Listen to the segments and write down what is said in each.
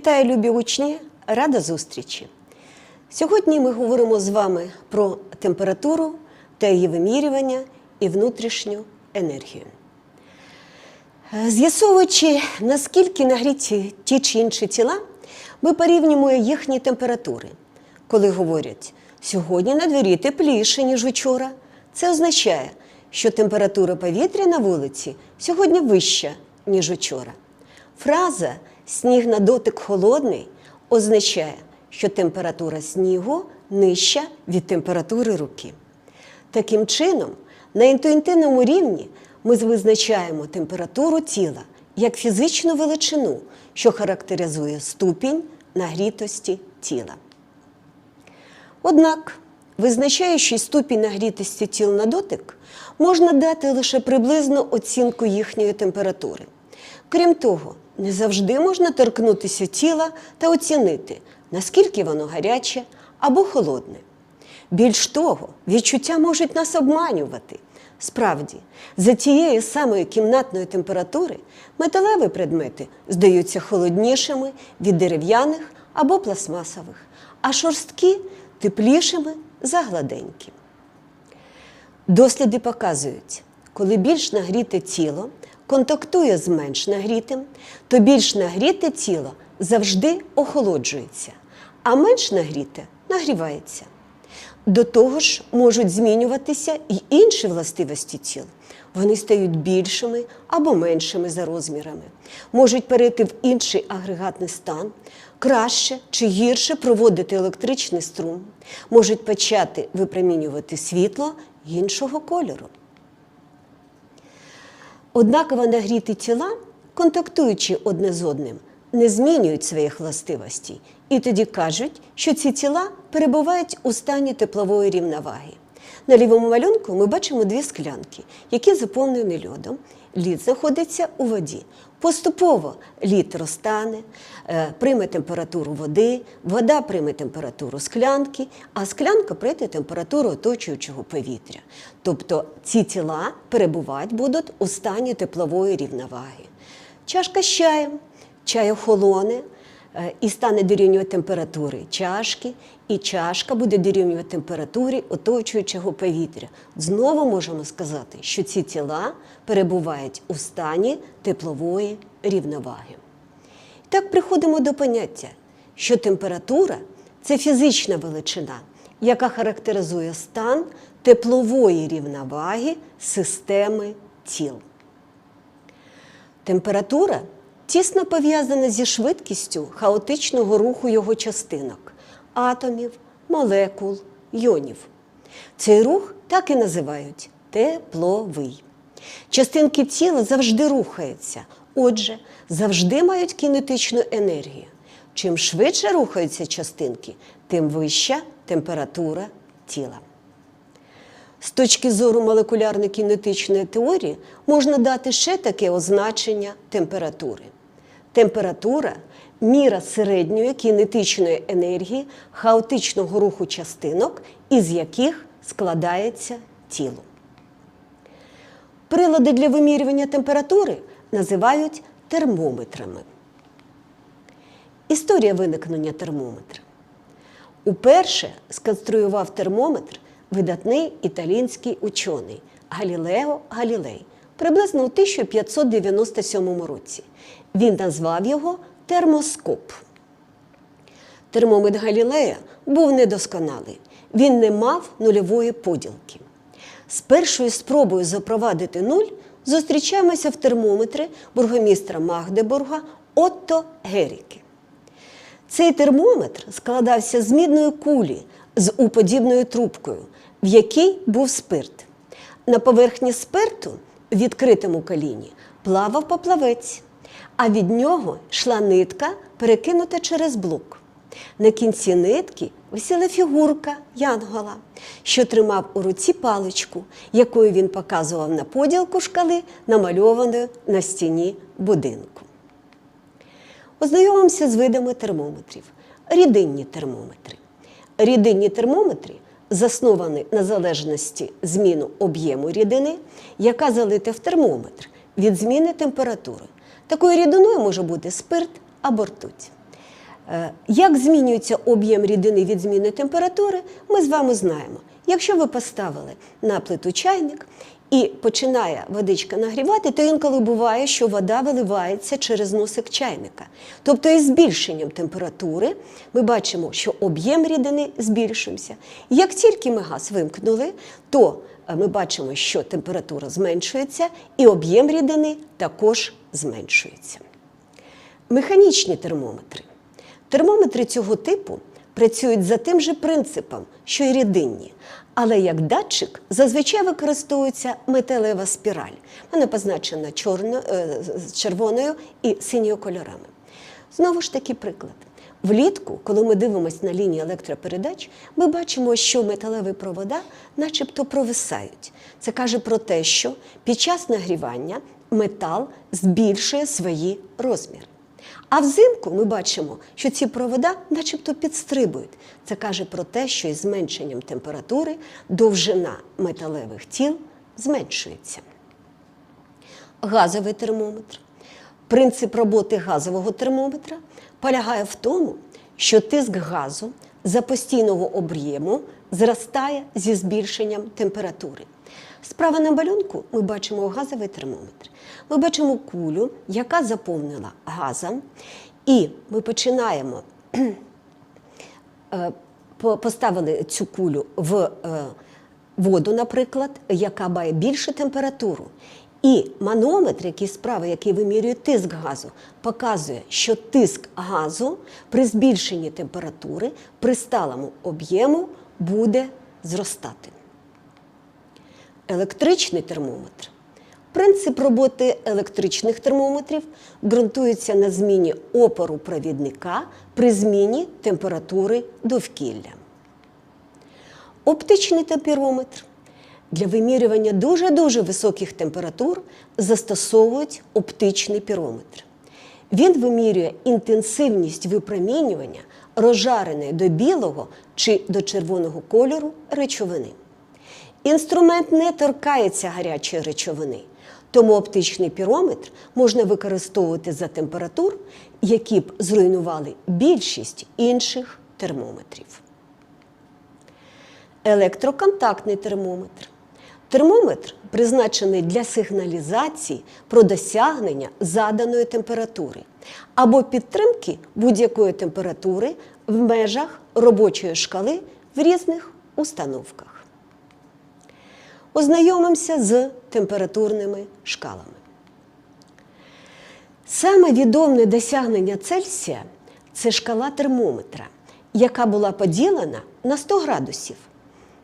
Вітаю, любі учні! Рада зустрічі! Сьогодні ми говоримо з вами про температуру та її вимірювання і внутрішню енергію. З'ясовуючи, наскільки нагріті ті чи інші тіла, ми порівнюємо їхні температури. Коли говорять, сьогодні на дворі тепліше, ніж вчора, це означає, що температура повітря на вулиці сьогодні вища, ніж вчора. Фраза сніг на дотик холодний означає, що температура снігу нижча від температури руки. Таким чином, на інтуїтивному рівні ми визначаємо температуру тіла як фізичну величину, що характеризує ступінь нагрітості тіла. Однак, визначаючи ступінь нагрітості тіл на дотик, можна дати лише приблизну оцінку їхньої температури. Крім того, не завжди можна торкнутися тіла та оцінити, наскільки воно гаряче або холодне. Більш того, відчуття можуть нас обманювати. Справді, за тієї самої кімнатної температури металеві предмети здаються холоднішими від дерев'яних або пластмасових, а шорсткі теплішими за гладенькі. Досліди показують, коли більш нагріте тіло контактує з менш нагрітим, то більш нагріте тіло завжди охолоджується, а менш нагріте нагрівається. До того ж, можуть змінюватися й інші властивості тіл. Вони стають більшими або меншими за розмірами, можуть перейти в інший агрегатний стан, краще чи гірше проводити електричний струм, можуть почати випромінювати світло іншого кольору. Однаково нагріті тіла, контактуючи одне з одним, не змінюють своїх властивостей і тоді кажуть, що ці тіла перебувають у стані теплової рівноваги. На лівому малюнку ми бачимо дві склянки, які заповнені льодом. Лід знаходиться у воді. Поступово лід розтане, е, прийме температуру води, вода прийме температуру склянки, а склянка прийме температуру оточуючого повітря. Тобто ці тіла перебувати будуть у стані теплової рівноваги. Чашка з чаєм, чай охолоне і стане дорівнювати температури чашки, і чашка буде дорівнювати температурі оточуючого повітря. Знову можемо сказати, що ці тіла перебувають у стані теплової рівноваги. Так приходимо до поняття, що температура це фізична величина, яка характеризує стан теплової рівноваги системи тіл. Температура тісно пов'язана зі швидкістю хаотичного руху його частинок атомів, молекул, йонів. Цей рух так і називають тепловий. Частинки тіла завжди рухаються, отже, завжди мають кінетичну енергію. Чим швидше рухаються частинки, тим вища температура тіла. З точки зору молекулярно-кінетичної теорії можна дати ще таке означення температури. Температура міра середньої кінетичної енергії хаотичного руху частинок, із яких складається тіло. Прилади для вимірювання температури називають термометрами. Історія виникнення термометра. Уперше сконструював термометр видатний італійський учений Галілео Галілей приблизно у 1597 році. Він назвав його термоскоп. Термометр Галілея був недосконалий. Він не мав нульової поділки. З першою спробою запровадити нуль зустрічаємося в термометри бургомістра Магдебурга Отто Геріки. Цей термометр складався з мідної кулі з уподібною трубкою, в якій був спирт. На поверхні спирту, відкритому коліні, плавав поплавець, а від нього йшла нитка, перекинута через блок. На кінці нитки висіла фігурка Янгола, що тримав у руці паличку, якою він показував на поділку шкали, намальованої на стіні будинку. Ознайомимося з видами термометрів. Рідинні термометри. Рідинні термометри засновані на залежності зміну об'єму рідини, яка залита в термометр від зміни температури. Такою рідиною може бути спирт або ртуть. Е, Як змінюється об'єм рідини від зміни температури, ми з вами знаємо. Якщо ви поставили на плиту чайник і починає водичка нагрівати, то інколи буває, що вода виливається через носик чайника. Тобто із збільшенням температури ми бачимо, що об'єм рідини збільшився. Як тільки ми газ вимкнули, то е, ми бачимо, що температура зменшується і об'єм рідини також зменшується. Механічні термометри. Термометри цього типу працюють за тим же принципом, що й рідинні. Але як датчик зазвичай використовується металева спіраль. Вона позначена чорно, е, червоною і синьою кольорами. Знову ж таки приклад. Влітку, коли ми дивимося на лінії електропередач, ми бачимо, що металеві провода начебто провисають. Це каже про те, що під час нагрівання метал збільшує свої розміри. А взимку ми бачимо, що ці провода начебто підстрибують. Це каже про те, що із зменшенням температури довжина металевих тіл зменшується. Газовий термометр. Принцип роботи газового термометра полягає в тому, що тиск газу за постійного об'єму зростає зі збільшенням температури. Справа на малюнку ми бачимо газовий термометр. Ми бачимо кулю, яка заповнена газом, і ми починаємо е, поставили цю кулю в е, воду, наприклад, яка має більшу температуру. І манометр, який справа, який вимірює тиск газу, показує, що тиск газу при збільшенні температури при сталому об'єму буде зростати. Електричний термометр. Принцип роботи електричних термометрів ґрунтується на зміні опору провідника при зміні температури довкілля. Оптичний темперометр. Для вимірювання дуже-дуже високих температур застосовують оптичний пірометр. Він вимірює інтенсивність випромінювання розжареної до білого чи до червоного кольору речовини. Інструмент не торкається гарячої речовини, тому оптичний пірометр можна використовувати за температур, які б зруйнували більшість інших термометрів. Електроконтактний термометр. Термометр призначений для сигналізації про досягнення заданої температури або підтримки будь-якої температури в межах робочої шкали в різних установках. Ознайомимося з температурними шкалами. Саме відоме досягнення Цельсія це шкала термометра, яка була поділена на 100 градусів.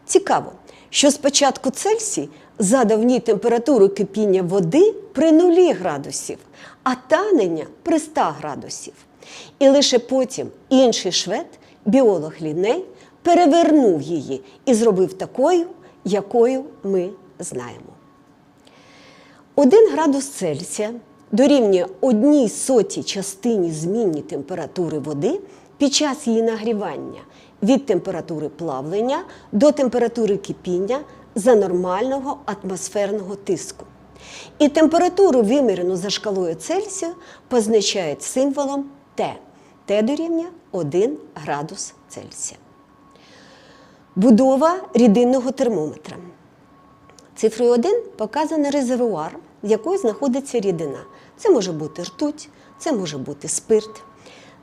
Цікаво, що спочатку Цельсій задав ній температуру кипіння води при 0 градусів, а танення при 100 градусів. І лише потім інший швед, біолог Ліней, перевернув її і зробив такою, якою ми знаємо. 1 градус Цельсія дорівнює одній сотій частині змінні температури води під час її нагрівання від температури плавлення до температури кипіння за нормального атмосферного тиску. І температуру, вимірену за шкалою Цельсію, позначають символом Т. Т дорівнює 1 градус Цельсія. Будова рідинного термометра. Цифрою 1 показано резервуар, в якої знаходиться рідина. Це може бути ртуть, це може бути спирт.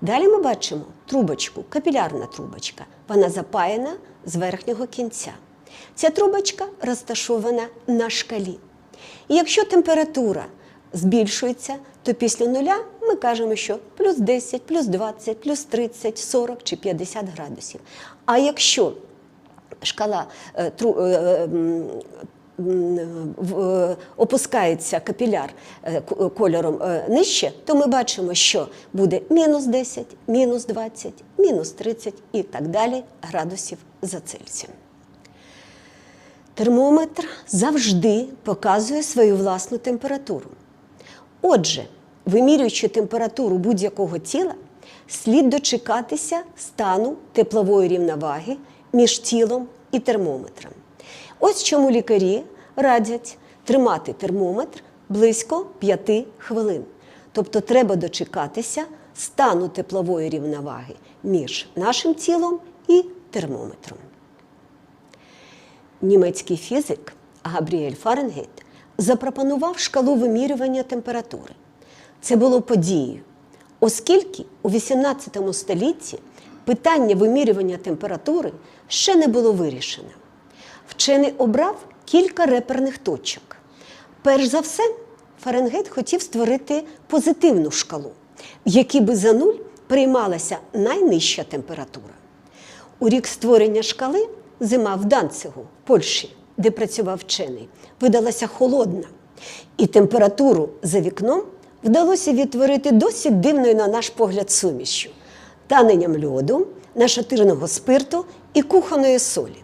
Далі ми бачимо трубочку, капілярна трубочка. Вона запаяна з верхнього кінця. Ця трубочка розташована на шкалі. І якщо температура збільшується, то після нуля ми кажемо, що плюс 10, плюс 20, плюс 30, 40 чи 50 градусів. А якщо шкала е, е, е, опускається капіляр кольором нижче, то ми бачимо, що буде мінус 10, мінус 20, мінус 30 і так далі градусів за Цельсієм. Термометр завжди показує свою власну температуру. Отже, вимірюючи температуру будь-якого тіла, слід дочекатися стану теплової рівноваги між тілом і термометром. Ось чому лікарі радять тримати термометр близько 5 хвилин. Тобто треба дочекатися стану теплової рівноваги між нашим тілом і термометром. Німецький фізик Габріель Фаренгейт запропонував шкалу вимірювання температури. Це було подією, оскільки у XVIII столітті питання вимірювання температури ще не було вирішено. Вчений обрав кілька реперних точок. Перш за все, Фаренгейт хотів створити позитивну шкалу, в якій би за нуль приймалася найнижча температура. У рік створення шкали зима в Данцигу, Польщі, де працював вчений, видалася холодна, і температуру за вікном вдалося відтворити досить дивною на наш погляд сумішю таненням льоду, нашатирного спирту і кухоної солі.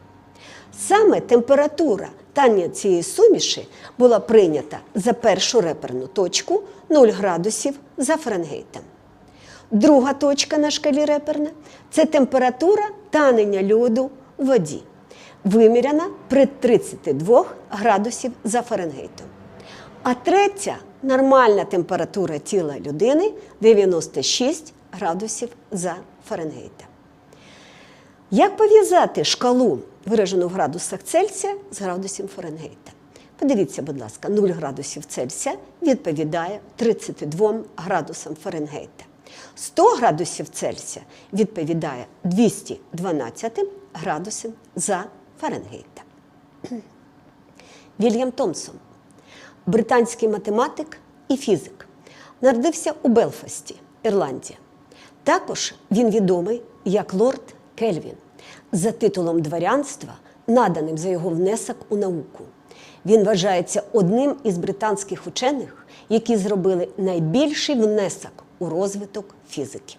Саме температура тання цієї суміші була прийнята за першу реперну точку 0 градусів за Фаренгейтом. Друга точка на шкалі реперна це температура танення льоду у воді, виміряна при 32 градусів за Фаренгейтом. А третя нормальна температура тіла людини 96 градусів за Фаренгейтом. Як пов'язати шкалу, виражену в градусах Цельсія, з градусом Фаренгейта? Подивіться, будь ласка, 0 градусів Цельсія відповідає 32 градусам Фаренгейта. 100 градусів Цельсія відповідає 212 градусам за Фаренгейта. Вільям Томсон, британський математик і фізик, народився у Белфасті, Ірландія. Також він відомий як лорд Кельвін за титулом дворянства, наданим за його внесок у науку. Він вважається одним із британських учених, які зробили найбільший внесок у розвиток фізики.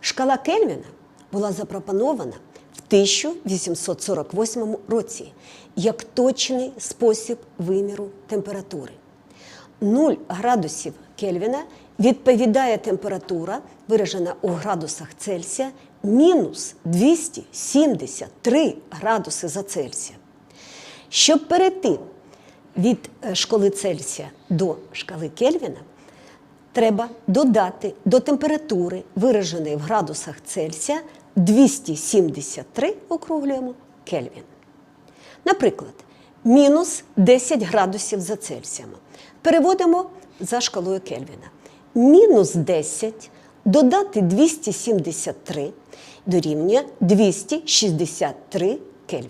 Шкала Кельвіна була запропонована в 1848 році як точний спосіб виміру температури. 0 градусів Кельвіна відповідає температура, виражена у градусах Цельсія, мінус 273 градуси за Цельсія. Щоб перейти від е, шкали Цельсія до шкали Кельвіна, треба додати до температури, вираженої в градусах Цельсія, 273 округлюємо Кельвін. Наприклад, мінус 10 градусів за Цельсієм. Переводимо за шкалою Кельвіна. Мінус 10 додати 273 дорівнює 263 Кельвіна.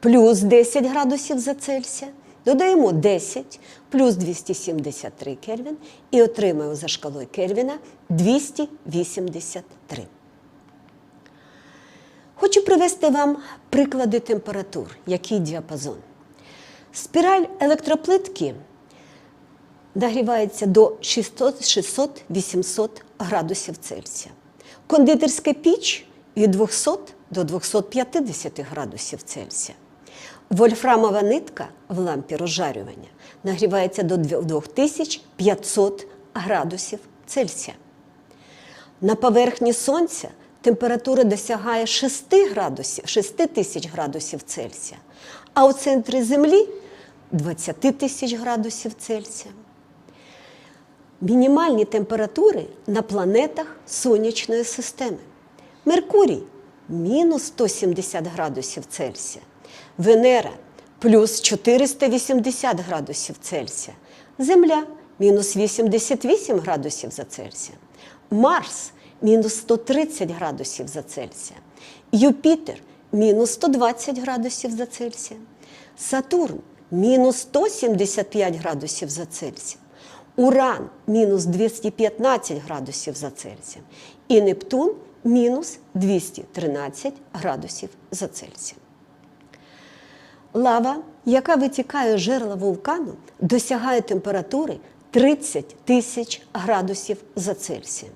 Плюс 10 градусів за Цельсія. Додаємо 10 плюс 273 Кельвін і отримаємо за шкалою Кельвіна 283. Хочу привести вам приклади температур, який діапазон. Спіраль електроплитки нагрівається до 600-800 градусів Цельсія. Кондитерська піч від 200 до 250 градусів Цельсія. Вольфрамова нитка в лампі розжарювання нагрівається до 2500 градусів Цельсія. На поверхні Сонця температура досягає 6 градусів, 6 тисяч градусів Цельсія, а у центрі Землі 20 тисяч градусів Цельсія. Мінімальні температури на планетах сонячної системи. Меркурій мінус 170 градусів Цельсія. Венера плюс 480 градусів Цельсія. Земля мінус 88 градусів за Цельсія. Марс мінус 130 градусів за Цельсія. Юпітер мінус 120 градусів за Цельсія. Сатурн мінус 175 градусів за Цельсієм. Уран мінус 215 градусів за Цельсієм. І Нептун мінус 213 градусів за Цельсієм. Лава, яка витікає з жерла вулкану, досягає температури 30 тисяч градусів за Цельсієм.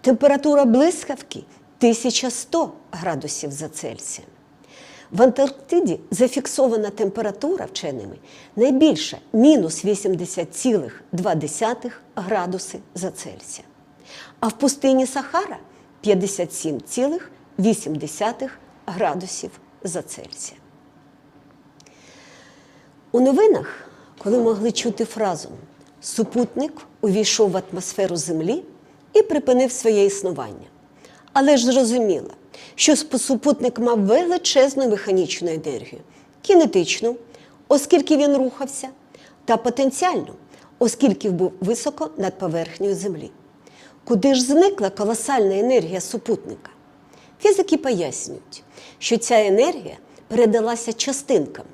Температура блискавки 1100 градусів за Цельсієм. В Антарктиді зафіксована температура вченими найбільша мінус 80,2 градуси за Цельсія. А в пустині Сахара 57,8 градусів за Цельсія. У новинах, коли могли чути фразу Супутник увійшов в атмосферу Землі, і припинив своє існування. Але ж зрозуміло, що супутник мав величезну механічну енергію, кінетичну, оскільки він рухався, та потенціальну, оскільки був високо над поверхнею Землі. Куди ж зникла колосальна енергія супутника? Фізики пояснюють, що ця енергія передалася частинкам,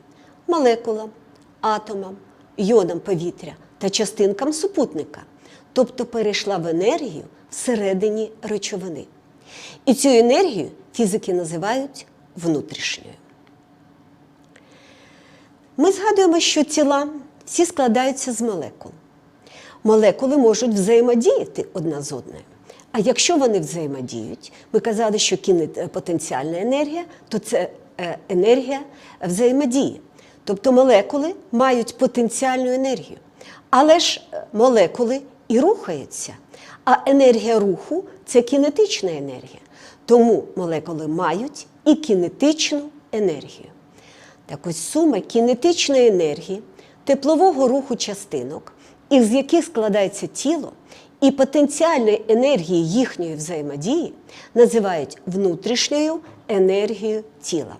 молекулам, атомам, йонам повітря та частинкам супутника, тобто перейшла в енергію всередині речовини. І цю енергію фізики називають внутрішньою. Ми згадуємо, що тіла всі складаються з молекул. Молекули можуть взаємодіяти одна з одною. А якщо вони взаємодіють, ми казали, що кіне- потенціальна енергія, то це е, енергія взаємодії. Тобто молекули мають потенціальну енергію. Але ж е, молекули і рухаються. А енергія руху це кінетична енергія. Тому молекули мають і кінетичну енергію. Так ось сума кінетичної енергії, теплового руху частинок, із яких складається тіло, і потенціальної енергії їхньої взаємодії називають внутрішньою енергією тіла.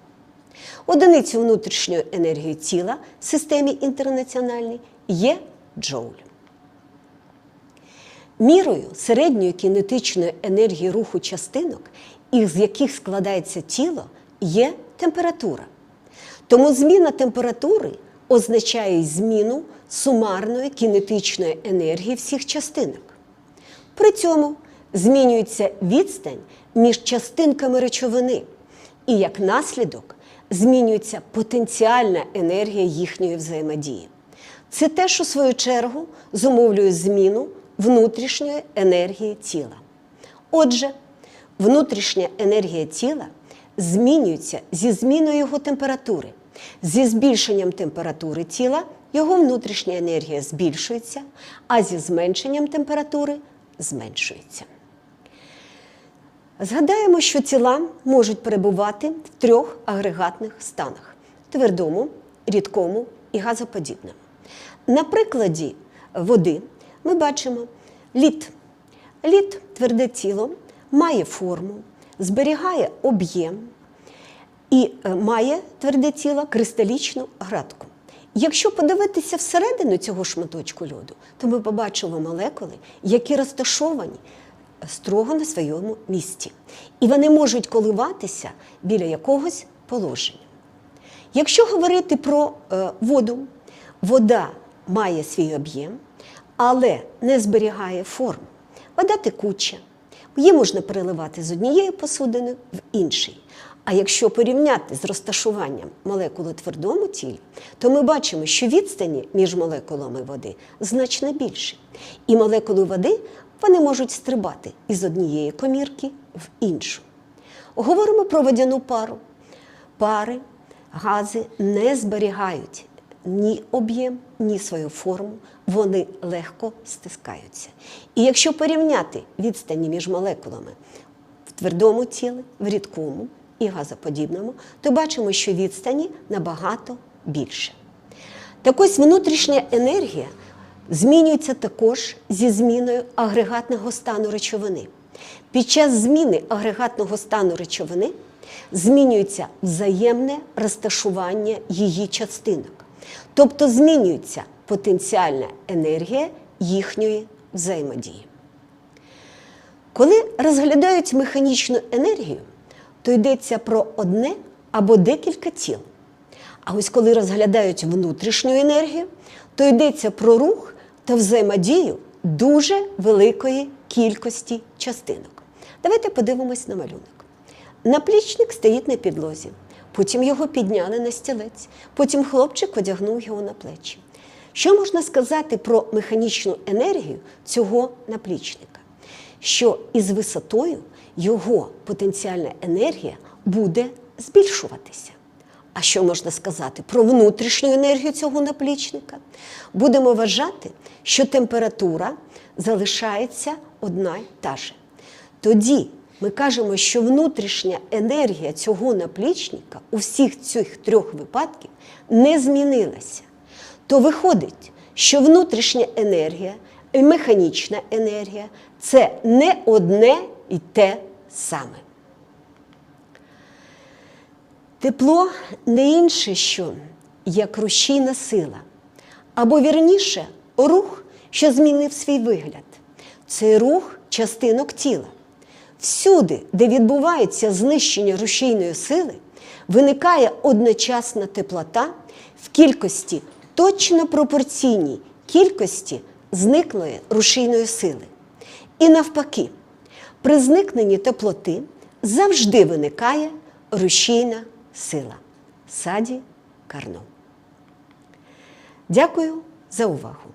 Одиницю внутрішньої енергії тіла в системі інтернаціональній є джоуль. Мірою середньої кінетичної енергії руху частинок, із яких складається тіло, є температура. Тому зміна температури означає зміну сумарної кінетичної енергії всіх частинок. При цьому змінюється відстань між частинками речовини, і як наслідок змінюється потенціальна енергія їхньої взаємодії. Це теж, у свою чергу, зумовлює зміну внутрішньої енергії тіла. Отже, внутрішня енергія тіла змінюється зі зміною його температури. Зі збільшенням температури тіла його внутрішня енергія збільшується, а зі зменшенням температури зменшується. Згадаємо, що тіла можуть перебувати в трьох агрегатних станах твердому, рідкому і газоподібному. На прикладі води ми бачимо лід. Лід тверде тіло, має форму, зберігає об'єм і е, має тверде тіло кристалічну градку. Якщо подивитися всередину цього шматочку льоду, то ми побачимо молекули, які розташовані строго на своєму місці. І вони можуть коливатися біля якогось положення. Якщо говорити про е, воду, вода має свій об'єм, але не зберігає форму. Вода текуча, її можна переливати з однієї посудини в інший. А якщо порівняти з розташуванням молекул твердому тілі, то ми бачимо, що відстані між молекулами води значно більше. І молекули води вони можуть стрибати із однієї комірки в іншу. Говоримо про водяну пару. Пари, гази не зберігають ні об'єм, ні свою форму, вони легко стискаються. І якщо порівняти відстані між молекулами в твердому тілі, в рідкому і газоподібному, то бачимо, що відстані набагато більше. Так ось внутрішня енергія змінюється також зі зміною агрегатного стану речовини. Під час зміни агрегатного стану речовини змінюється взаємне розташування її частинок, тобто змінюється потенціальна енергія їхньої взаємодії. Коли розглядають механічну енергію, то йдеться про одне або декілька тіл. А ось коли розглядають внутрішню енергію, то йдеться про рух та взаємодію дуже великої кількості частинок. Давайте подивимось на малюнок. Наплічник стоїть на підлозі, потім його підняли на стілець, потім хлопчик одягнув його на плечі. Що можна сказати про механічну енергію цього наплічника? Що із висотою його потенціальна енергія буде збільшуватися. А що можна сказати про внутрішню енергію цього наплічника? Будемо вважати, що температура залишається одна й та же. Тоді ми кажемо, що внутрішня енергія цього наплічника у всіх цих трьох випадків не змінилася. То виходить, що внутрішня енергія і механічна енергія це не одне і те саме. Тепло не інше що, як рушійна сила, або вірніше, рух, що змінив свій вигляд. Це рух частинок тіла. Всюди, де відбувається знищення рушійної сили, виникає одночасна теплота в кількості точно пропорційній кількості зниклої рушійної сили. І навпаки, при зникненні теплоти завжди виникає рушійна сила. Саді Карно. Дякую за увагу!